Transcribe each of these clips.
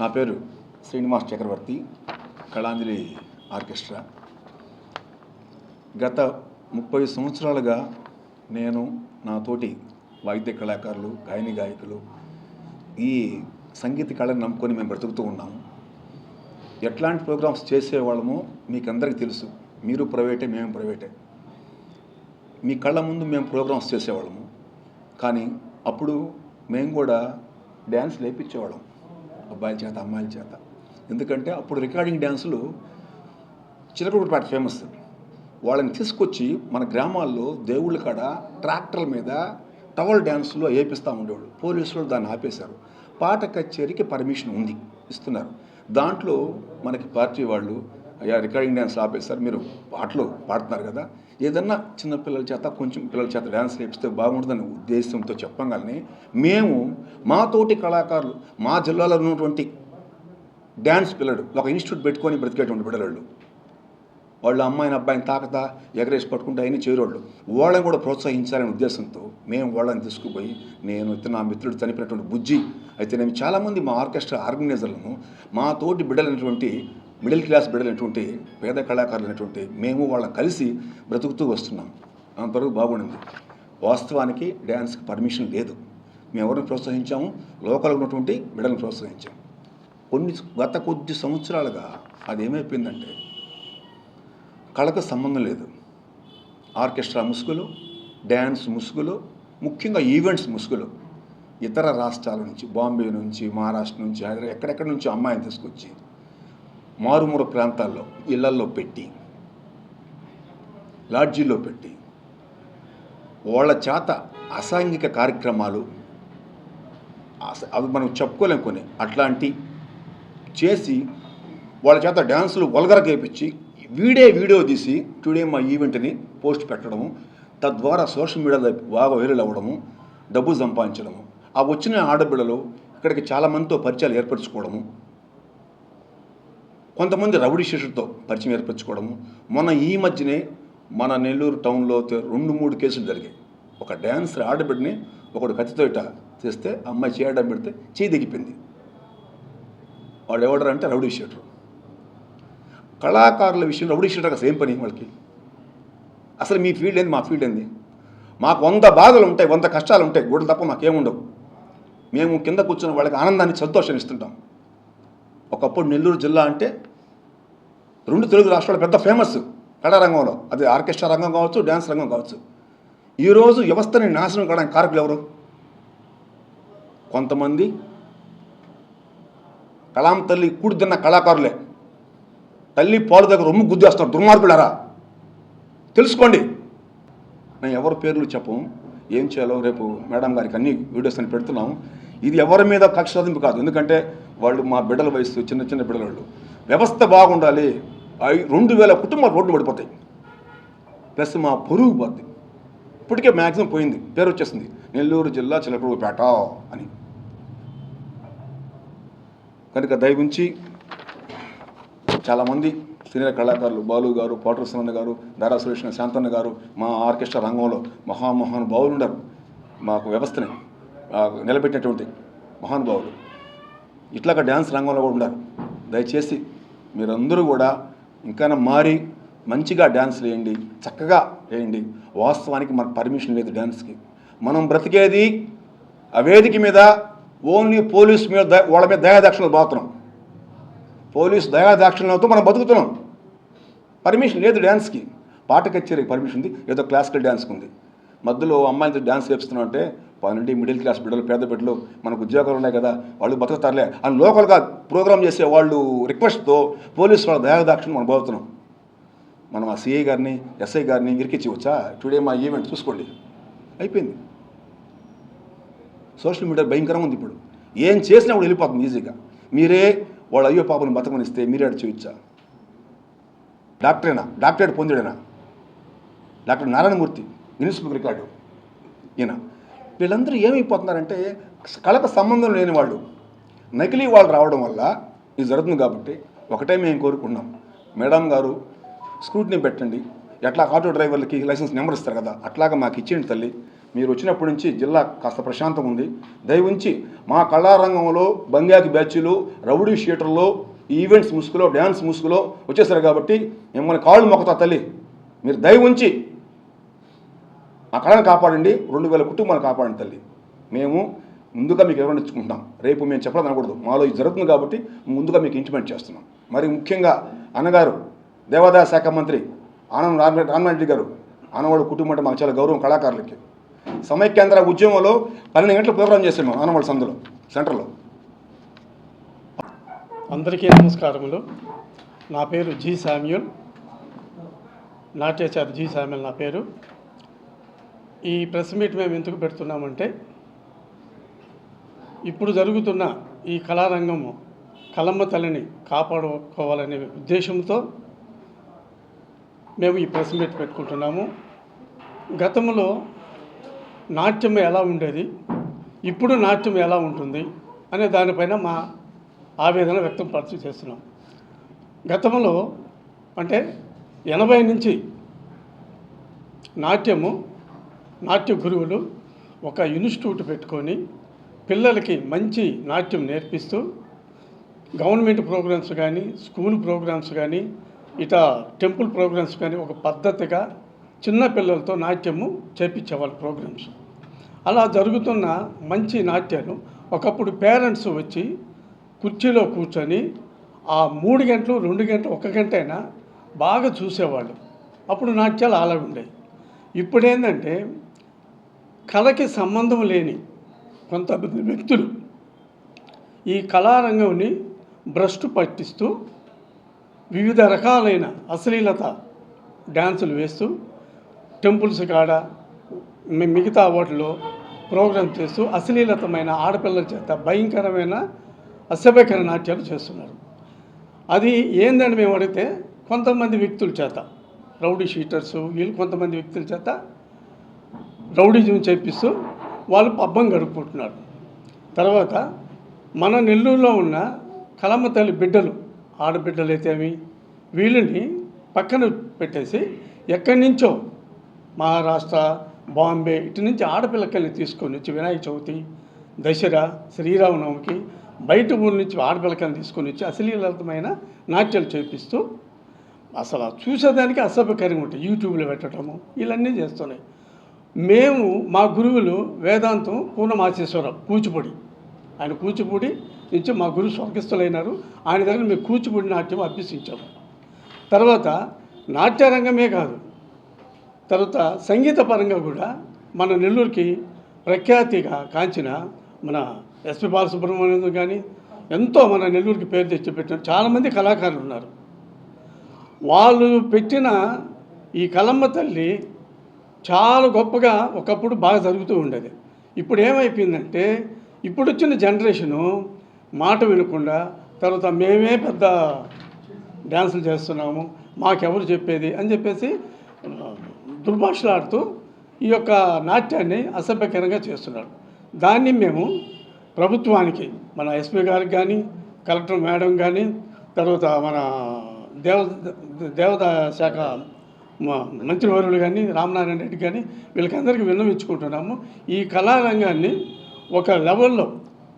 నా పేరు శ్రీనివాస్ చక్రవర్తి కళాంజలి ఆర్కెస్ట్రా. గత ముప్పై సంవత్సరాలుగా నేను నా తోటి వాయిద్య కళాకారులు గాయని గాయకులు ఈ సంగీత కళను నమ్ముకొని మేము బ్రతుకుతూ ఉన్నాము ఎట్లాంటి ప్రోగ్రామ్స్ చేసేవాళ్ళమో మీకు అందరికీ తెలుసు. మీరు ప్రైవేటే మేము ప్రైవేటే. మీ కళ్ళ ముందు మేము ప్రోగ్రామ్స్ చేసేవాళ్ళము. కానీ అప్పుడు మేము కూడా డ్యాన్స్ లేపించేవాళ్ళం. అబ్బాయిల చేత అమ్మాయిల చేత. ఎందుకంటే అప్పుడు రికార్డింగ్ డ్యాన్సులు చిలకూరుపేట ఫేమస్. వాళ్ళని తీసుకొచ్చి మన గ్రామాల్లో దేవుళ్ళ కాడ ట్రాక్టర్ల మీద టవల్ డ్యాన్సులు వేపిస్తూ ఉండేవాళ్ళు. పోలీసులు దాన్ని ఆపేశారు. పాట కచేరీకి పర్మిషన్ ఉంది ఇస్తున్నారు. దాంట్లో మనకి పార్టీ వాళ్ళు అయ్యా రికార్డింగ్ డ్యాన్స్ ఆపేశారు మీరు పాటలు పాడుతున్నారు కదా ఏదన్నా చిన్న పిల్లల చేత కొంచెం పిల్లల చేత డ్యాన్స్ నేర్పిస్తే బాగుంటుందనే ఉద్దేశంతో చెప్పగానే మేము మా తోటి కళాకారులు మా జిల్లాలో ఉన్నటువంటి డ్యాన్స్ పిల్లడు ఒక ఇన్స్టిట్యూట్ పెట్టుకొని బ్రతికేటువంటి బిడ్డలు వాళ్ళు అమ్మాయిని అబ్బాయిని తాకతా ఎగరేసి పట్టుకుంటే అయినా చేరోళ్ళు వాళ్ళని కూడా ప్రోత్సహించాలనే ఉద్దేశంతో మేము వాళ్ళని తీసుకుపోయి నేను ఇతను నా మిత్రుడు చనిపోయినటువంటి బుజ్జి అయితే నేను చాలామంది మా ఆర్కెస్ట్రా ఆర్గనైజర్లను మా తోటి బిడ్డలైనటువంటి మిడిల్ క్లాస్ బిడ్డలైనటువంటి పేద కళాకారులైనటువంటి మేము వాళ్ళని కలిసి బ్రతుకుతూ వస్తున్నాం. అంతవరకు బాగుండింది. వాస్తవానికి డ్యాన్స్కి పర్మిషన్ లేదు. మేము ఎవరిని ప్రోత్సహించాము? లోకల్ ఉన్నటువంటి బిడ్డలను ప్రోత్సహించాము కొన్ని గత కొద్ది సంవత్సరాలుగా అది ఏమైపోయిందంటే కళకు సంబంధం లేదు. ఆర్కెస్ట్రా ముసుగులు డ్యాన్స్ ముసుగులు ముఖ్యంగా ఈవెంట్స్ ముసుగులు ఇతర రాష్ట్రాల నుంచి బాంబే నుంచి మహారాష్ట్ర నుంచి హైదరాబాద్ ఎక్కడెక్కడి నుంచి అమ్మాయిని తీసుకొచ్చి మారుమూల ప్రాంతాల్లో ఇళ్ళల్లో పెట్టి లాడ్జీల్లో పెట్టి వాళ్ళ చేత అసాంఘిక కార్యక్రమాలు అస- అవి మనం చెప్పుకోలేం కొన్ని. అట్లాంటి చేసి వాళ్ళ చేత డ్యాన్సులు వల్గర చేపించి వీడే వీడియో తీసి టుడే మా ఈవెంట్ని పోస్ట్ పెట్టడము తద్వారా సోషల్ మీడియాలో బాగా వైరల్ అవ్వడము డబ్బు సంపాదించడము ఆ వచ్చిన ఆడపిల్లలు ఇక్కడికి చాలామందితో పరిచయాలు ఏర్పరచుకోవడము కొంతమంది రౌడీ శిష్యులతో పరిచయం ఏర్పరచుకోవడము. మొన్న ఈ మధ్యనే మన నెల్లూరు టౌన్లో రెండు మూడు కేసులు జరిగాయి. ఒక డ్యాన్సర్ ఆడబిడ్డని ఒకడు కత్తితో ఇట చేస్తే అమ్మాయి చేయడం పెడితే చేయి దిగిపోయింది వాళ్ళు ఎవడరు అంటే రౌడీ షీటర్. కళాకారుల విషయం రౌడీ షీటర్ అసలు ఏం పని వాళ్ళకి? అసలు మీ ఫీల్డ్ ఏంది? మా ఫీల్డ్ ఏంది? మాకు వంద బాధలు ఉంటాయి వంద కష్టాలు ఉంటాయి గూడలు తప్ప మాకేముండవు మేము కింద కూర్చున్న వాళ్ళకి ఆనందాన్ని సంతోషాన్ని ఇస్తుంటాం. ఒకప్పుడు నెల్లూరు జిల్లా అంటే రెండు తెలుగు రాష్ట్రాలు పెద్ద ఫేమస్ కళారంగంలో అది ఆర్కెస్ట్రా రంగం కావచ్చు డ్యాన్స్ రంగం కావచ్చు. ఈరోజు వ్యవస్థని నాశనం కావడానికి కారకులు ఎవరు? కొంతమంది కలాం తల్లి కూడుతున్న కళాకారులే. తల్లి పాలు దగ్గర రొమ్ము గుద్దేస్తారు. దుర్మార్గులరా? తెలుసుకోండి. నేను ఎవరి పేర్లు చెప్పం ఏం చేయాలో రేపు మేడం గారికి అన్ని వీడియోస్ అని పెడుతున్నాం ఇది ఎవరి మీద కక్ష సాధింపు కాదు. ఎందుకంటే వాళ్ళు మా బిడ్డల వయసు చిన్న చిన్న బిడ్డల వాళ్ళు వ్యవస్థ బాగుండాలి. రెండు వేల కుటుంబాలు రోడ్డు పడిపోతాయి. ప్లస్ మా పొరుగు పోద్ది. ఇప్పటికే మ్యాక్సిమం పోయింది. పేరు వచ్చేసింది. నెల్లూరు జిల్లా చిలకూరుపేట అని. కనుక దయవుంచి చాలామంది సీనియర్ కళాకారులు బాలు గారు పోటర్ సునంద గారు దారా సురేష్ శాంతన్న గారు మా ఆర్కెస్ట్రా రంగంలో మహామహానుభావులు ఉన్నారు. మాకు వ్యవస్థని నిలబెట్టినటువంటి మహానుభావులు. ఇట్లాగా డ్యాన్స్ రంగంలో కూడా ఉన్నారు దయచేసి మీరందరూ కూడా ఇంకా మారి మంచిగా డ్యాన్స్ వేయండి చక్కగా వేయండి. వాస్తవానికి మనకు పర్మిషన్ లేదు డ్యాన్స్కి మనం బ్రతికేది ఆ వేదిక మీద ఓన్లీ పోలీస్ మీద వాళ్ళ మీద దయాదాక్షిణలు బాగుతున్నాం. పోలీస్ దయాదాక్షణలతో మనం బతుకుతున్నాం. పర్మిషన్ లేదు డ్యాన్స్కి పాట కచేరీకి పర్మిషన్ ఉంది ఏదో క్లాసికల్ డ్యాన్స్కి ఉంది. మధ్యలో అమ్మాయిలతో డ్యాన్స్ వేపిస్తున్నాం అంటే పన్నెండు మిడిల్ క్లాస్ బిడ్డలు పేద బిడ్డలు మనకు ఉద్యోగాలు ఉన్నాయి కదా వాళ్ళు బతుకుతారులే అని లోకల్గా ప్రోగ్రామ్ చేసే వాళ్ళు రిక్వెస్ట్తో పోలీసు వాళ్ళ దయాదాక్షిణ మనం పోతున్నాం మనం ఆ సిఐ గారిని ఎస్ఐ గారిని ఇరికిచ్చి వచ్చా టుడే మా ఈవెంట్ చూసుకోండి. అయిపోయింది. సోషల్ మీడియా భయంకరంగా ఉంది ఇప్పుడు. ఏం చేసినా కూడా వెళ్ళిపోతుంది ఈజీగా. మీరే వాళ్ళ అయ్యో పాపని బతకమనిస్తే మీరే అటు చేయొచ్చా? డాక్టరేనా? Doctorate పొందాడేనా? Doctor Narayanamurthy Guinness book record. ఈయన. వీళ్ళందరూ ఏమైపోతున్నారంటే కళకు సంబంధం లేని వాళ్ళు. నకిలీ వాళ్ళు రావడం వల్ల ఇది జరుగుతుంది కాబట్టి ఒకటే మేము కోరుకున్నాం మేడం గారు స్క్రూట్ని పెట్టండి. ఎట్లా ఆటో డ్రైవర్లకి లైసెన్స్ నెంబర్ ఇస్తారు కదా అట్లాగా మాకు ఇచ్చేయండి తల్లి. మీరు వచ్చినప్పటి నుంచి జిల్లా కాస్త ప్రశాంతం ఉంది. దయవుంచి మా కళారంగంలో బంగాకి బ్యాచ్లు రౌడీ షీటర్లో ఈవెంట్స్ ముసుగులో డ్యాన్స్ ముసుగులో వచ్చేసారు కాబట్టి మిమ్మల్ని కాళ్ళు మొక్కుతా తల్లి. మీరు దయ ఉంచి ఆ కళను కాపాడండి రెండు వేల కుటుంబాలు కాపాడండి తల్లి. మేము ముందుగా మీకు ఎవరైనా ఇచ్చుకుంటాం రేపు మేము చెప్పడం అనకూడదు. మాలో ఇది జరుగుతుంది కాబట్టి ముందుగా మీకు ఇంటిమేట్ చేస్తున్నాం. మరి ముఖ్యంగా అన్నగారు దేవాదాయ శాఖ మంత్రి ఆనంద్ రామ రామరెడ్డి గారు ఆనవాళ్ళ కుటుంబం అంటే మాకు చాలా గౌరవం కళాకారులకి. సమైక్యాంధ్ర ఉద్యమంలో పన్నెండు గంటలు ప్రోగ్రాం చేసాము ఆనవాళ్ళ సందులో సెంటర్లో. అందరికీ నమస్కారములు. నా పేరు జి శామ్యూల్. నాట్యాచార్య జి శామ్యూల్ నా పేరు. ఈ ప్రెస్ మీట్ మేము ఎందుకు పెడుతున్నామంటే ఇప్పుడు జరుగుతున్న ఈ కళారంగము కలమ్మ తల్లిని కాపాడుకోవాలనే ఉద్దేశంతో మేము ఈ ప్రెస్ మీట్ పెట్టుకుంటున్నాము. గతంలో నాట్యం ఎలా ఉండేది ఇప్పుడు నాట్యం ఎలా ఉంటుంది అనే దానిపైన మా ఆవేదన వ్యక్తం పరిచయం చేస్తున్నాం. గతంలో అంటే ఎనభై నుంచి నాట్యము నాట్య గురువులు ఒక ఇన్స్టిట్యూట్ పెట్టుకొని పిల్లలకి మంచి నాట్యం నేర్పిస్తూ గవర్నమెంట్ ప్రోగ్రామ్స్ కానీ స్కూల్ ప్రోగ్రామ్స్ కానీ ఇట టెంపుల్ ప్రోగ్రామ్స్ కానీ ఒక పద్ధతిగా చిన్న పిల్లలతో నాట్యము చేపించేవాళ్ళు ప్రోగ్రామ్స్. అలా జరుగుతున్న మంచి నాట్యాలు ఒకప్పుడు పేరెంట్స్ వచ్చి కుర్చీలో కూర్చొని ఆ మూడు గంటలు రెండు గంటలు ఒక గంట అయినా బాగా చూసేవాళ్ళు. అప్పుడు నాట్యాలు అలాగుండేవి ఇప్పుడు ఏంటంటే కళకి సంబంధం లేని కొంతమంది వ్యక్తులు ఈ కళారంగంని భ్రష్టు పట్టిస్తూ వివిధ రకాలైన అశ్లీలత డ్యాన్సులు వేస్తూ టెంపుల్స్ కాడ మిగతా వాటిలో ప్రోగ్రామ్ చేస్తూ అశ్లీలతమైన ఆడపిల్లల చేత భయంకరమైన అసభ్యకర నాట్యాలు చేస్తున్నారు. అది ఏందని మేము అడిగితే కొంతమంది వ్యక్తుల చేత రౌడీ షీటర్స్ వీళ్ళు కొంతమంది వ్యక్తుల చేత రౌడీజం చేపిస్తూ వాళ్ళు పబ్బం గడుపుకుంటున్నారు. తర్వాత మన నెల్లూరులో ఉన్న కలమ్మ తల్లి బిడ్డలు ఆడబిడ్డలు అయితేమి వీళ్ళని పక్కన పెట్టేసి ఎక్కడి నుంచో మహారాష్ట్ర బాంబే ఇటు నుంచి ఆడపిల్లకల్ని తీసుకొని వచ్చి వినాయక చవితి దసరా శ్రీరామనవమికి బయట ఊరి నుంచి ఆడపిల్లకల్ని తీసుకొని వచ్చి అశ్లీలతమైన నాట్యాలు చేపిస్తూ అసలు చూసేదానికి అసభ్యకరంగా ఉంటాయి యూట్యూబ్లో పెట్టడము ఇవన్నీ చేస్తున్నాయి. మేము మా గురువులు వేదాంతం పూర్ణమాచేశ్వరరావు కూచిపూడి. ఆయన కూచిపూడి నుంచి మా గురువు స్వర్గస్థులైనారు. ఆయన దగ్గర మేము కూచిపూడి నాట్యం అభ్యసించాము తర్వాత నాట్యరంగమే కాదు తర్వాత సంగీత పరంగా కూడా మన నెల్లూరుకి ప్రఖ్యాతిగా కాంచిన మన ఎస్పి బాలసుబ్రహ్మణ్యం కానీ ఎంతో మన నెల్లూరుకి పేరు తెచ్చిపెట్టిన చాలామంది కళాకారులు ఉన్నారు. వాళ్ళు పెట్టిన ఈ కలమ్మ తల్లి చాలా గొప్పగా ఒకప్పుడు బాగా జరుగుతూ ఉండేది. ఇప్పుడు ఏమైపోయిందంటే ఇప్పుడు వచ్చిన జనరేషను మాట వినకుండా తర్వాత మేమే పెద్ద డ్యాన్సులు చేస్తున్నాము మాకెవరు చెప్పేది అని చెప్పేసి దుర్భాషలాడుతూ ఈ యొక్క నాట్యాన్ని అసభ్యకరంగా చేస్తున్నారు. దాన్ని మేము ప్రభుత్వానికి మన ఎస్పీ గారికి కానీ కలెక్టర్ మేడం కానీ తర్వాత మన దేవ దేవతా శాఖ మంత్రివర్యులు కానీ రామనారాయణ రెడ్డి కానీ వీళ్ళకందరికీ విన్నవించుకుంటున్నాము. ఈ కళారంగాన్ని ఒక లెవెల్లో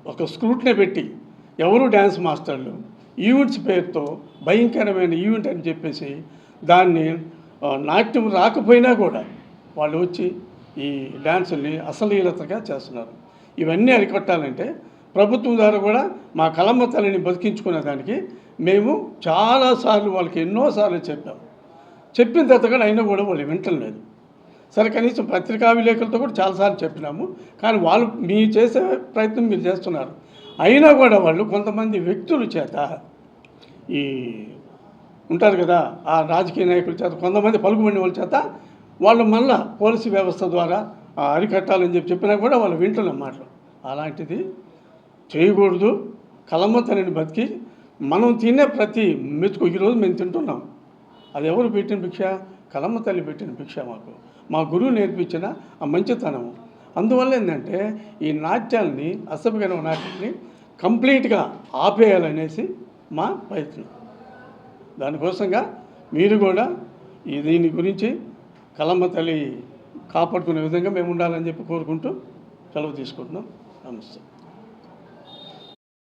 ఒక స్క్రూట్ని పెట్టి ఎవరు డ్యాన్స్ మాస్టర్లు ఈవెంట్స్ పేరుతో భయంకరమైన ఈవెంట్ అని చెప్పేసి దాన్ని నాట్యం రాకపోయినా కూడా వాళ్ళు వచ్చి ఈ డ్యాన్సుల్ని అసలీలతగా చేస్తున్నారు. ఇవన్నీ అరికట్టాలంటే ప్రభుత్వం ద్వారా కూడా మా కలమ్మ తల్లిని బతికించుకునే దానికి మేము చాలాసార్లు వాళ్ళకి ఎన్నోసార్లు చెప్పాము చెప్పిన తర్వాత కూడా అయినా కూడా వాళ్ళు వింటలేదు. సరే కనీసం పత్రికా విలేకరులతో కూడా చాలాసార్లు చెప్పినాము. కానీ వాళ్ళు మీ చేసే ప్రయత్నం మీరు చేస్తున్నారు. అయినా కూడా వాళ్ళు కొంతమంది వ్యక్తుల చేత ఈ ఉంటారు కదా ఆ రాజకీయ నాయకుల చేత కొంతమంది పలుకుబడిన వాళ్ళ చేత వాళ్ళు మళ్ళా పోలీసు వ్యవస్థ ద్వారా ఆ, అరికట్టాలని చెప్పి చెప్పినా కూడా వాళ్ళు వింటున్న మాటలు. అలాంటిది చేయకూడదు. కలమ్మ తనని బతికి మనం తినే ప్రతి మెతుకు ఈరోజు మేము తింటున్నాం. అది ఎవరు పెట్టిన భిక్ష? కలమ్మ తల్లి పెట్టిన భిక్ష మాకు. మా గురువు నేర్పించిన ఆ మంచితనము. అందువల్ల ఏంటంటే ఈ నాట్యాల్ని అసభ్యకరమైన నాట్యాన్ని కంప్లీట్గా ఆపేయాలనేసి మా ప్రయత్నం. దానికోసంగా మీరు కూడా ఈ దీని గురించి కలమ్మ తల్లి కాపాడుకునే విధంగా మేము ఉండాలని చెప్పి కోరుకుంటూ సెలవు తీసుకుంటున్నాం. నమస్తే.